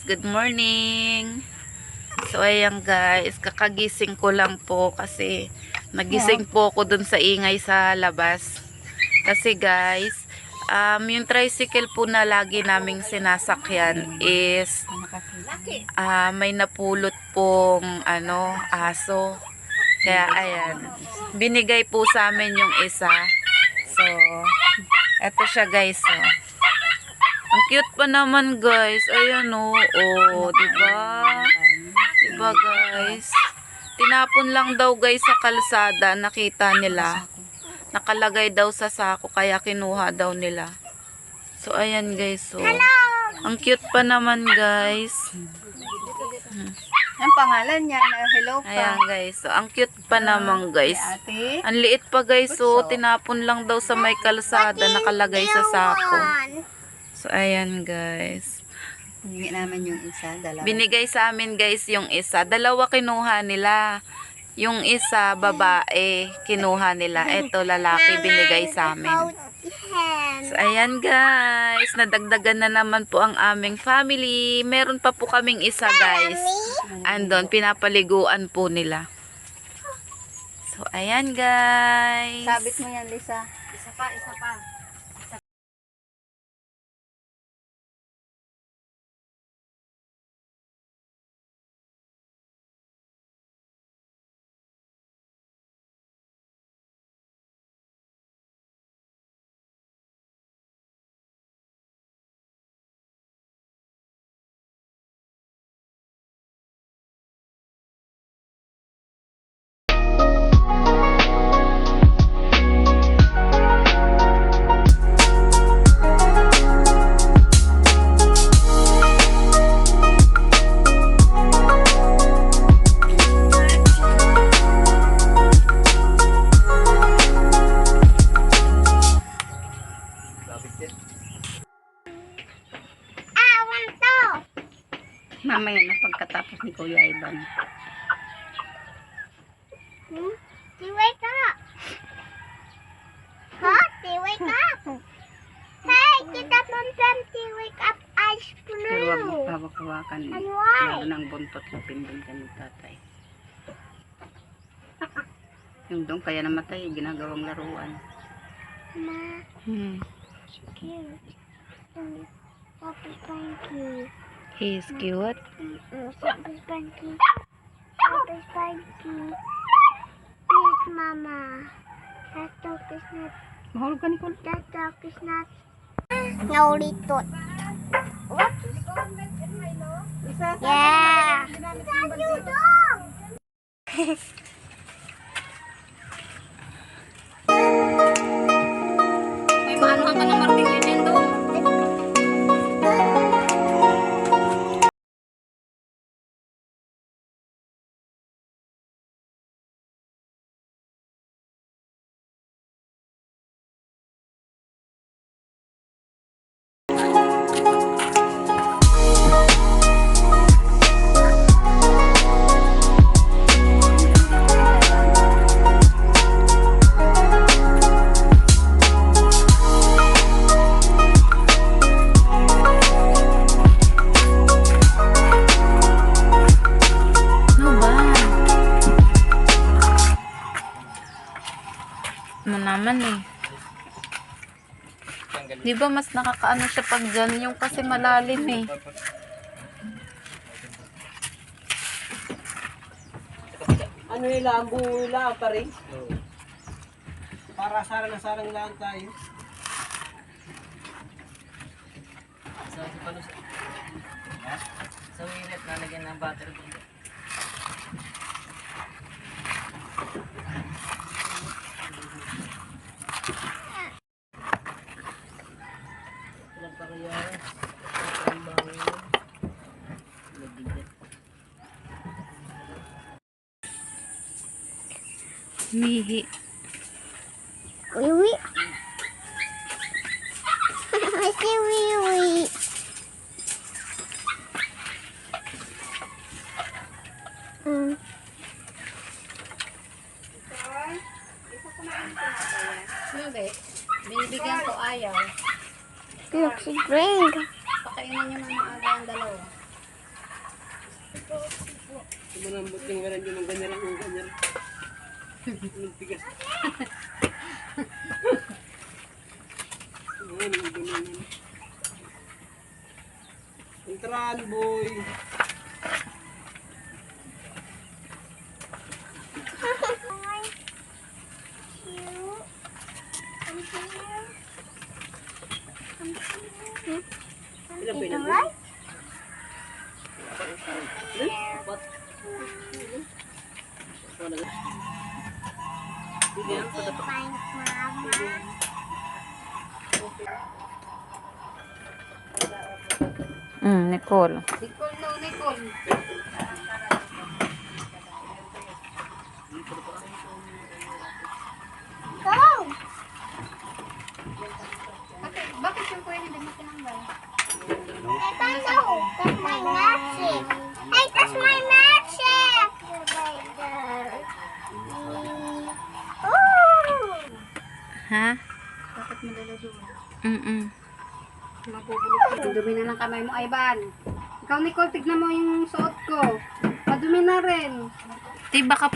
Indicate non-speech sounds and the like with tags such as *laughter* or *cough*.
Guys, good morning. So ayan guys, kakagising ko lang po kasi nagising po ako dun sa ingay sa labas. Kasi guys, um, yung tricycle po na lagi naming sinasakyan is ah, may napulot pong ano, aso. Kaya ayan, binigay po sa amin yung isa. So, eto siya guys. Oh. Ang cute pa naman guys. Ayan o. Oh, diba? Diba guys? Tinapon lang daw guys sa kalsada. Nakita nila. Nakalagay daw sa sako kaya kinuha daw nila. So ayan guys. So, ang cute pa naman guys. Ang pangalan niya na hello pa. Ayan guys. So ang cute pa naman guys. Ang liit pa guys. So tinapon lang daw sa may kalsada. Nakalagay sa sako. So ayan guys. Hindi naman yung isa, dalawa. Binigay sa amin guys yung isa. Dalawa kinuha nila. Yung isa babae kinuha nila. Ito lalaki binigay sa amin. So ayan guys, nadagdagan na naman po ang aming family. Meron pa po kaming isa guys. Andon pinapaliguan po nila. So ayan guys. Sabit mo yan, Lisa. Isa pa, isa pa. Mamaya na pagkatapos ni Kuya Ivan. Hmm? wake up. Huh? They wake up. *laughs* Hey, get up on them. Wake up. Ice Pero wag mo blue. hawak-hawakan. And why? Lalo ng buntot na pindon ka ni tatay. *laughs* Yung doon kaya namatay, ginagawang laruan. Ma, Hmm. cute. Papa Spanky. He's cute. Papa Spanky. Papa Spanky. Please, Mama. That dog is not. Mahulog ka ni Kul. That dog is not. Naulitot. What is Yeah. That's your dog. Naman eh. Di ba mas nakakaano siya pag dyan yung kasi malalim eh. Ano nila, ang buo nila pa rin. Para sarang na sarang lang tayo. Sa palos. Sa wilet nalagyan ng battery dito. Mihi. Wee wee. I see *laughs* wee wee. Mm. Hindi. Binibigyan ko ayaw. Look, she drink. Kakainin niyo na maaga ang dalawa. Sumalambot yung garan yun ng ganyan lang yung ganyan. Yung tigas. Ayan, boy. Ilan ba yun? Hindi yan, sa dapat. Mm, Nicole. Nicole no, Nicole. Ha? Dala doon? Mm-mm. Mabubulok ka. Dumi na ng kamay mo, Ivan. Ikaw, Nicole, tignan mo yung suot ko. Madumi na rin. Di baka